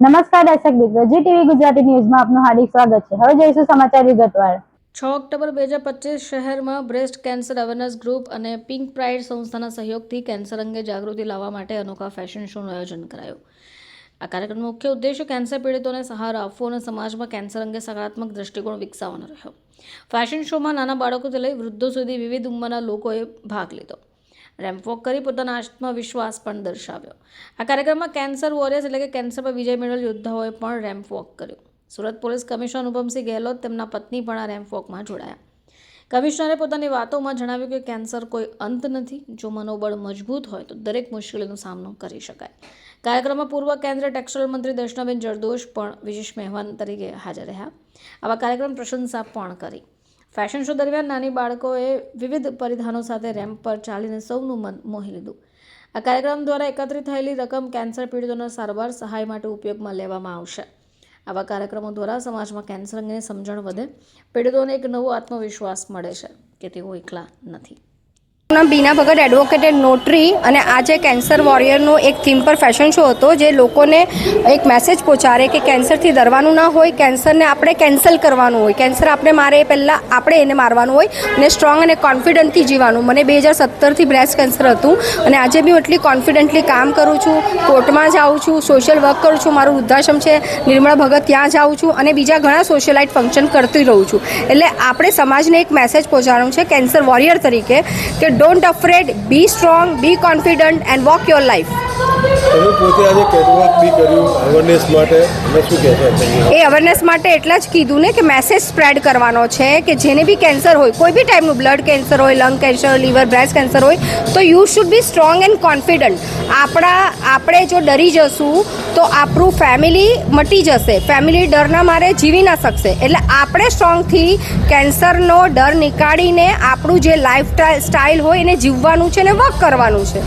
નમસ્કાર દર્શક મિત્રો, જી ટીવી ગુજરાતી ન્યૂઝમાં આપનું હાર્દિક સ્વાગત છે. હવે જોઈશું સમાચાર વિગતવાર. છ ઓક્ટોબર બે હજાર પચીસ શહેરમાં બ્રેસ્ટ કેન્સર અવેરનેસ ગ્રુપ અને પિંક પ્રાઇડ સંસ્થાના સહયોગથી કેન્સર અંગે જાગૃતિ લાવવા માટે અનોખા ફેશન શોનું આયોજન કરાયું. આ કાર્યક્રમનો મુખ્ય ઉદ્દેશ્ય કેન્સર પીડિતોને સહારો આપવો અને સમાજમાં કેન્સર અંગે સકારાત્મક દ્રષ્ટિકોણ વિકસાવવાનો રહ્યો. ફેશન શોમાં નાના બાળકોથી લઈ વૃદ્ધો સુધી વિવિધ ઉંમરના લોકોએ ભાગ લીધો. રેમ્પ વોક કરી પોતાના આત્મવિશ્વાસ પણ દર્શાવ્યો. આ કાર્યક્રમમાં કેન્સર વોરિયર્સ એટલે કે કેન્સર પર વિજય મેળવેલ યોદ્ધાઓએ પણ રેમ્પ વોક કર્યો. સુરત પોલીસ કમિશનર અનુપમસિંહ ગેહલોત તેમના પત્ની પણ આ રેમ્પ વોકમાં જોડાયા. કમિશનરે પોતાની વાતોમાં જણાવ્યું કે કેન્સર કોઈ અંત નથી, જો મનોબળ મજબૂત હોય તો દરેક મુશ્કેલીનો સામનો કરી શકાય. કાર્યક્રમમાં પૂર્વ કેન્દ્રીય ટેક્સટાઇલ મંત્રી દર્શનાબેન જરદોશ પણ વિશેષ મહેમાન તરીકે હાજર રહ્યા. આવા કાર્યક્રમ પ્રશંસા પણ કરી. ફેશન શો દરમિયાન નાની બાળકોએ વિવિધ પરિધાનો સાથે રેમ્પ પર ચાલીને સૌનું મન મોહી લીધું. આ કાર્યક્રમ દ્વારા એકત્રિત થયેલી રકમ કેન્સર પીડિતોના સારવાર સહાય માટે ઉપયોગમાં લેવામાં આવશે. આવા કાર્યક્રમો દ્વારા સમાજમાં કેન્સર અંગેની સમજણ વધે, પીડિતોને એક નવો આત્મવિશ્વાસ મળે છે કે તેઓ એકલા નથી. બીના ભગત એડવોકેટેડ નોટરી અને આજે કેન્સર વોરિયરનો એક થીમ પર ફેશન શો હતો, જે લોકોને એક મેસેજ પહોંચાડે કે કેન્સરથી ડરવાનું ના હોય કેન્સરને આપણે કેન્સલ કરવાનું હોય. કેન્સર આપણે મારે પહેલાં, આપણે એને મારવાનું હોય અને સ્ટ્રોંગ અને કોન્ફિડન્ટથી જીવાનું મને બે હજાર સત્તરથી બ્રેસ્ટ કેન્સર હતું અને આજે બી હું એટલી કોન્ફિડન્ટલી કામ કરું છું, કોર્ટમાં જાઉં છું સોશિયલ વર્ક કરું છું, મારું વૃદ્ધાશ્રમ છે, નિર્મળા ભગત ત્યાં જાઉં છું અને બીજા ઘણા સોશિયલાઇટ ફંક્શન કરતી રહું છું. એટલે આપણે સમાજને એક મેસેજ પહોંચાડવું છે કેન્સર વોરિયર તરીકે કે don't afraid, be strong, be confident and walk your life. તમે પોતે આજે કેટવોક બી કર્યું અવેરનેસ માટે? અમે શું કહેશો એ અવેરનેસ માટે એટલા જ કીધું ને કે મેસેજ સ્પ્રેડ કરવાનો છે કે જેને બી કેન્સર હોય, કોઈ બી ટાઈપનું બ્લડ કેન્સર હોય lung cancer liver breast cancer હોય, તો you should be strong and confident આપણા, આપણે જો ડરી જશું, તો આપણું ફેમિલી મટી જશે. ફેમિલી ડરના મારે જીવી ના શકશે. એટલે આપણે સ્ટ્રોંગથી કેન્સરનો ડર નીકાળીને આપણું જે લાઈફ સ્ટાઇલ હોય એને જીવવાનું છે ને વર્ક કરવાનું છે.